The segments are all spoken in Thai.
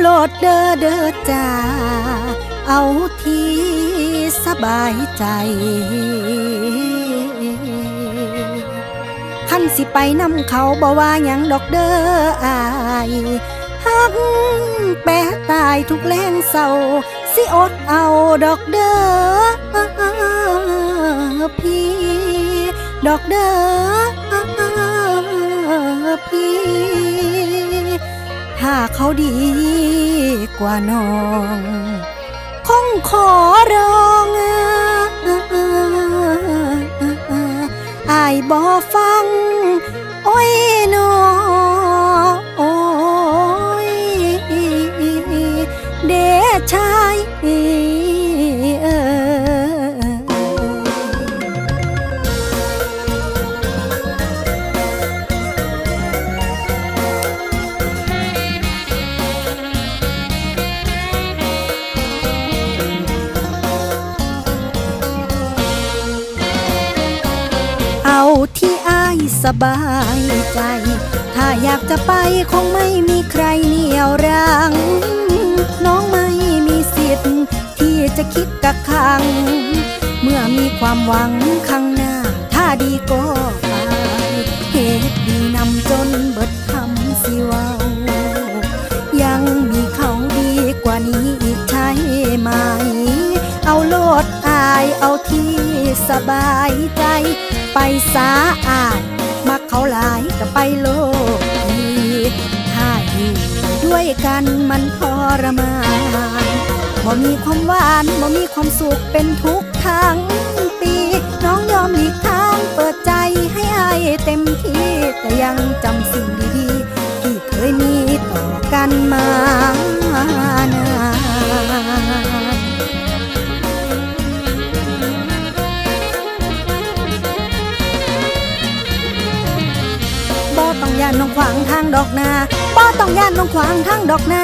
โหลดเด้อเด้อจ้า เอาที่สบายใจคันสิไปนำเขาบ่ว่าหยังดอกเด้ออายฮักแปะตายทุกแรงเศร้า สิอดเอาดอกเด้อพี่ ดอกเด้อพี่าเขาดีกว่าน้องคงขอร้องอายบ่ฟั สบายใจ ถ้าอยากจะไปคงไม่มีใครเหนี่ยวรั้งน้องไม่มีสิทธิ์ ที่จะคิดกักขัง เมื่อมีความหวังข้างหน้า ถ้าดีก็ไปเหตุดีนำจนเบิดคำสิวายังมีเขาดีกว่านี้อีกใช่ไหม เอาโลดอายเอาที่สบายใจไปสาอาย เขาหลายก็ไปโลดดีถ้าอยู่ด้วยกันมันทรมานบ่มีความหวานบ่มีความสุขเป็นทุกทั้งปี น้องยอมหลีกทางเปิดใจให้อายเต็มที่ แต่ยังจำสิ่งดีๆ ที่เคยมีต่อกันมาานน้องขวางทางดอกนาบ่ต้องย่านน้องขวางทางดอกนา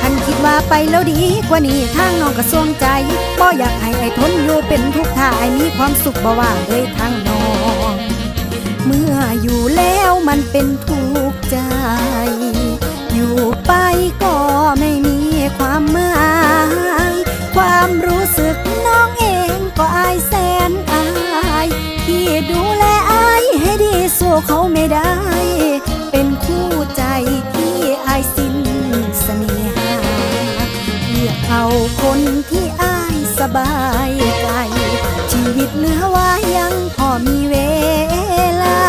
ท่านคิดว่าไปแล้วดีกว่านี้ทางน้องก็สวงใจบ่อยากให้ไอ้ทนอยู่เป็นทุกข์ถ้าไอ้มีความสุขบ่ว่าเลยทางน้อง เมื่ออยู่แล้วมันเป็นทุกข์ คนที่อายสบายใจชีวิตเหลือไว่ายังพอมีเวลา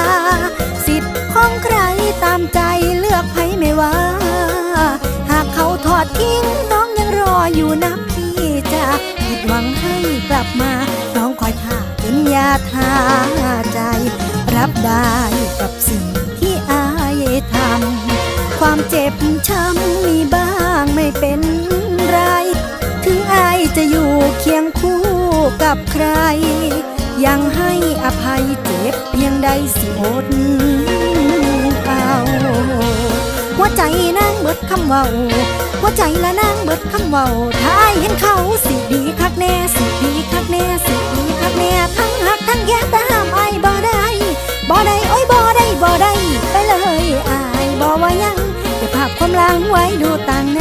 สิทธิ์ของใครตามใจเลือกให้ไม่ว่า หากเขาทอดทิ้งน้องยังรออยู่นะพี่จะผิดหวังให้กลับมา น้องคอยท่าเป็นยาทาใจ รับได้ กับใคร ยังให้อภัยเจ็บเพียงใดสิอดเอาหัวใจนางเบิดคำเว้าหัวใจละนางเบิดคำเว้าถ้ายเห็นเขาสิดีคักแน่สิดีคักแน่สิดีคักแน่ทั้งหักทั้งแย่แต่ห้ามอายบ่ได้บ่ได้โอ้ยบ่ได้บ่ได้ไปเลยอายบ่ว่ายังเก็บภาพความหลังไว้ดูต่างหน้า